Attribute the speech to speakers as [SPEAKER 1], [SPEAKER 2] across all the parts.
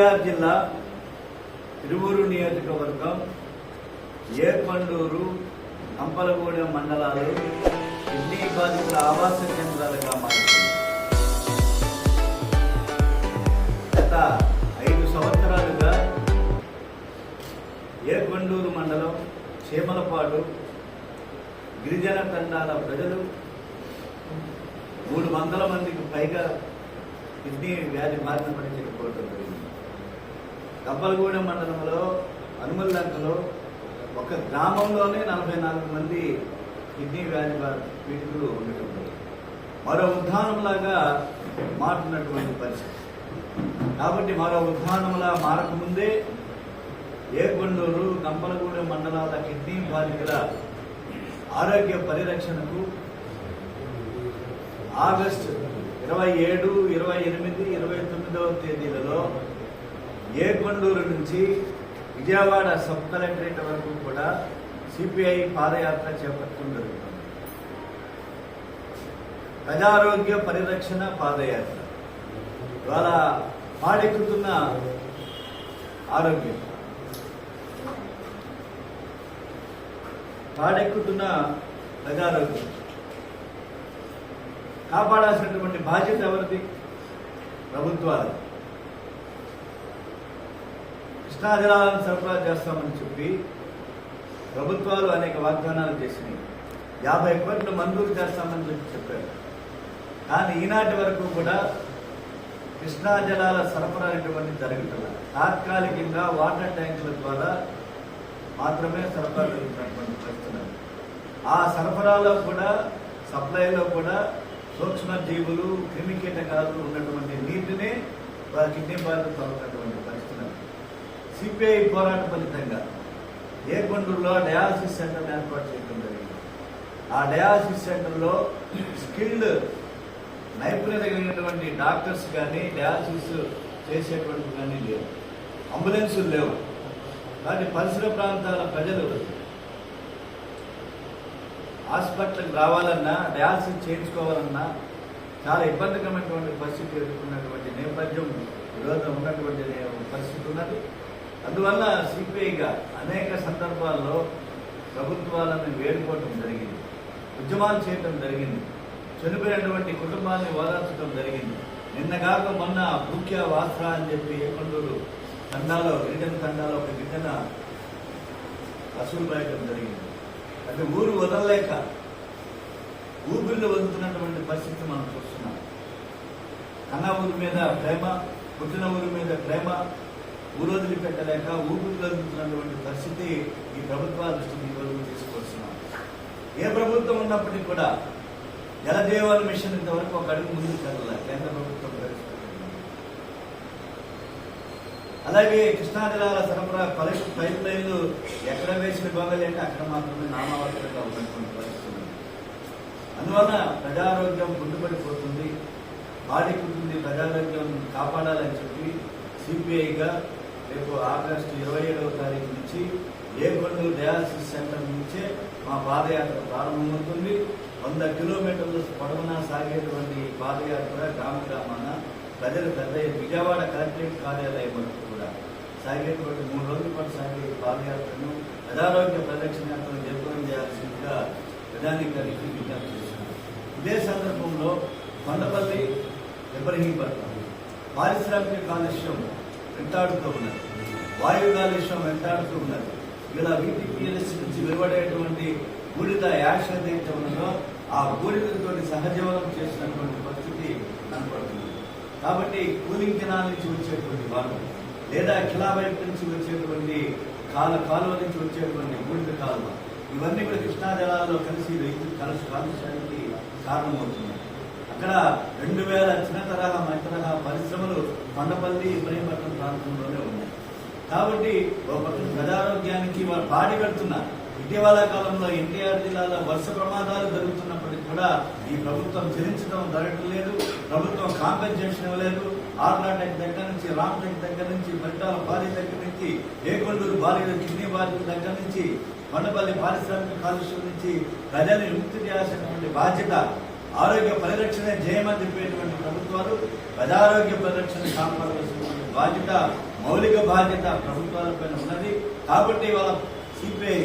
[SPEAKER 1] ఎన్టీఆర్ జిల్లా తిరువూరు నియోజకవర్గం ఏర్పండూరు కంపలగూడెం మండలాలు కిడ్నీ బాధితుల ఆవాస కేంద్రాలుగా మారింది గత ఐదు సంవత్సరాలుగా ఏర్పండూరు మండలం చీమలపాడు గిరిజన తండాల ప్రజలు మూడు వందల మందికి పైగా కిడ్నీ వ్యాధి బారిన పడి చనిపోవడం జరిగింది. గబ్బలగూడెం మండలంలో అనుమల్లంకలో ఒక గ్రామంలోనే నలభై నాలుగు మంది కిడ్నీ వ్యాధి పీడితులు ఉండటం మరో ఉద్ధానంలాగా మారుతున్నటువంటి పరిస్థితి. కాబట్టి మరో ఉద్ధానంలా మారకముందే ఏకొండూరు గంపలగూడెం మండలాల కిడ్నీ బాధితుల ఆరోగ్య పరిరక్షణకు ఆగస్టు ఇరవై ఏడు ఇరవై ఎనిమిది ఇరవై తొమ్మిదవ తేదీలలో ఏకొండూరు నుంచి విజయవాడ సబ్ కలెక్టరేట్ వరకు కూడా సిపిఐ పాదయాత్ర చేపట్టడం జరుగుతుంది. ప్రజారోగ్య పరిరక్షణ పాదయాత్ర. ఇవాళ పాడెక్కుతున్న ఆరోగ్యం. పాడెక్కుతున్న ప్రజారోగ్యం. కాపాడాల్సినటువంటి బాధ్యత ఎవరిది? ప్రభుత్వాలు కృష్ణా జలాలను సరఫరా చేస్తామని చెప్పి ప్రభుత్వాలు అనేక వాగ్దానాలు చేసినాయి. యాభై కోట్లు మంజూరు చేస్తామని చెప్పి చెప్పారు. కానీ ఈనాటి వరకు కూడా కృష్ణా జలాల సరఫరా అనేటువంటి జరగటం తాత్కాలికంగా వాటర్ ట్యాంకుల ద్వారా మాత్రమే సరఫరా జరుగుతున్నటువంటి పరిస్థితులు ఆ సరఫరాలో కూడా సప్లైలో కూడా సూక్ష్మ జీవులు క్రిమి కీటకాలు ఉన్నటువంటి నీటిని వారి కిడ్నీ బాధలు తాగుతున్నటువంటి సిపిఐ పోరాట ఫలితంగా ఏకొండూరులో డయాలసిస్ సెంటర్ ఏర్పాటు చేయడం జరిగింది. ఆ డయాలసిస్ సెంటర్లో స్కిల్డ్ నైపుణ్యత కలిగినటువంటి డాక్టర్స్ కానీ డయాలసిస్ చేసేటువంటి కానీ లేవు. అంబులెన్సులు లేవు. కానీ పరిసర ప్రాంతాల ప్రజలు హాస్పిటల్కి రావాలన్నా డయాలసిస్ చేయించుకోవాలన్నా చాలా ఇబ్బందికరమైనటువంటి పరిస్థితి ఎదుర్కొన్నటువంటి నేపథ్యం ఈరోజు ఉన్నటువంటి పరిస్థితి ఉన్నది. అందువల్ల సిపిఐగా అనేక సందర్భాల్లో ప్రభుత్వాలను వేడుకోవటం జరిగింది. ఉద్యమాలు చేయటం జరిగింది. చనిపోయినటువంటి కుటుంబాన్ని ఓదార్చడం జరిగింది. నిన్నగాక మొన్న ముఖ్య వాస్త్ర అని చెప్పి ఏకొండూరు తండాలో గిరిజన తండాలో ఒక గిరిజన వసూలు రాయటం జరిగింది. అది ఊరు వదలలేక ఊపిరిలో వదులుతున్నటువంటి పరిస్థితి మనం చూస్తున్నాం. కన్న ఊరి మీద ప్రేమ పుట్టిన ఊరి మీద ప్రేమ ఊరోజులు పెట్టలేక ఊపిరిలో పరిస్థితి ఈ ప్రభుత్వాల దృష్టికి ఈరోజు తీసుకొస్తున్నాం ఏ ప్రభుత్వం ఉన్నప్పటికీ కూడా జలజీవన మిషన్ ఇంతవరకు ఒక అడుగు ముందుకు కదల కేంద్ర ప్రభుత్వం అలాగే కృష్ణా జలాల సరఫరా పైప్ పైప్ లైన్లు ఎక్కడ వేసిన గోగలేంటే అక్కడ మాత్రమే నామావతిగా ఉన్నటువంటి పరిస్థితి ఉంది. అందువల్ల ప్రజారోగ్యం గుండుపడిపోతుంది బాధికుంటుంది ప్రజారోగ్యం కాపాడాలని చెప్పి సిపిఐగా రేపు ఆగస్టు ఇరవై ఏడవ తారీఖు నుంచి ఏకొండు డయాలసిస్ సెంటర్ నుంచే మా పాదయాత్ర ప్రారంభమవుతుంది. వంద కిలోమీటర్లు పొడవునా సాగేటువంటి ఈ పాదయాత్ర గ్రామ గ్రామాన ప్రజలు పెద్ద విజయవాడ కలెక్టరేట్ కార్యాలయం వరకు కూడా సాగేటువంటి మూడు రోజుల పాటు సాగే ఈ పాదయాత్రను ప్రజారోగ్య పరిరక్షణ యాత్రను నిర్వహణ చేయాల్సిందిగా ప్రజానీకానికి విజ్ఞప్తి చేస్తున్నారు ఇదే సందర్భంలో కొండపల్లి ఇబ్రహీంపట్నం పారిశ్రామిక కాలుష్యం వెంటాడుతూ ఉన్నది. వాయుగాలుష్యం వెంటాడుతూ ఉన్నది. ఇలా వీటిపిఎల్ఎస్ నుంచి వెలువడేటువంటి బూడిద యాష్ ఏదైతే ఉన్నదో ఆ బూడిదతో సహజీవనం చేసినటువంటి పరిస్థితి కనపడుతుంది. కాబట్టి కూలింగ్ కెనాల్ నుంచి వచ్చేటువంటి వాటర్ లేదా కిలా వైపు నుంచి వచ్చేటువంటి కాల కాలువ నుంచి వచ్చేటువంటి బూడిద కాలువ ఇవన్నీ కూడా కృష్ణా జలాల్లో కలిసి రైతు కలుష కాలుష్యానికి కారణమవుతున్నాయి. అక్కడ రెండు వేల చిన్న తరహా మధ్య తరహా పరిశ్రమలు కొండపల్లి ఇబ్రహీంపట్నం ప్రాంతంలోనే ఉన్నాయి. కాబట్టి ఒక పక్కన ప్రజారోగ్యానికి వారు బాడి పెడుతున్నారు ఇటీవల కాలంలో ఎన్టీఆర్ జిల్లాలో వర్ష ప్రమాదాలు జరుగుతున్నప్పటికీ కూడా ఈ ప్రభుత్వం చెల్లించడం జరగట్లేదు ప్రభుత్వం కాంపెన్సేషన్ ఇవ్వలేదు. ఆర్నాటెక్ దగ్గర నుంచి రామ్టెక్ దగ్గర నుంచి పరిటాల బాలి దగ్గర నుంచి ఏకొండూరు బాలిక కిడ్నీ బాలిక దగ్గర నుంచి కొండపల్లి పారిశ్రామిక కాలుష్యం నుంచి ప్రజల్ని విముక్తి చేయాల్సినటువంటి బాధ్యత ఆరోగ్య పరిరక్షణ జయమని చెప్పేటువంటి ప్రభుత్వాలు ప్రజారోగ్య పరిరక్షణ కాపాడవలసినటువంటి బాధ్యత మౌలిక బాధ్యత ప్రభుత్వాలపైన ఉన్నది. కాబట్టి వాళ్ళ సిపిఐ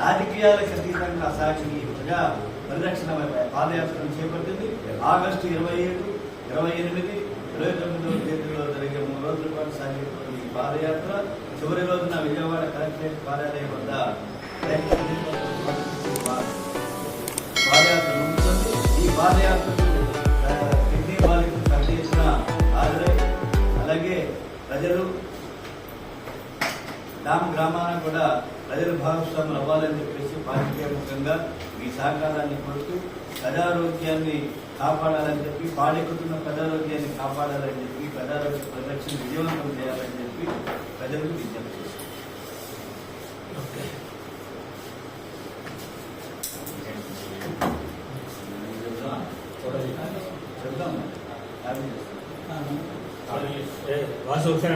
[SPEAKER 1] రాజకీయాలకు అతీతంగా సాగి ప్రజా పరిరక్షణ పాదయాత్రను చేపట్టింది. ఆగస్టు ఇరవై ఏడు ఇరవై ఎనిమిది ఇరవై తొమ్మిదవ తేదీలో జరిగే మూడు రోజుల పాటు సాగినటువంటి ఈ పాదయాత్ర. చివరి రోజున విజయవాడ కలెక్టరేట్ కార్యాలయం వద్ద. పాదయాత్రకు కిడ్నీ బాధితులు పెద్ద హాజరై అలాగే ప్రజలు గ్రామ గ్రామాన కూడా ప్రజలు భాగస్వాములు అవ్వాలని చెప్పేసి పార్టీ ముఖ్యంగా మీ సహకారాన్ని కోరుతూ ప్రజారోగ్యాన్ని కాపాడాలని చెప్పి పాడెక్కుతున్న ప్రజారోగ్యాన్ని కాపాడాలని చెప్పి ప్రజారోగ్య పరిరక్షణ విజయవంతం చేయాలని చెప్పి ప్రజలకు విజ్ఞప్తి
[SPEAKER 2] వాసు ఒకసారి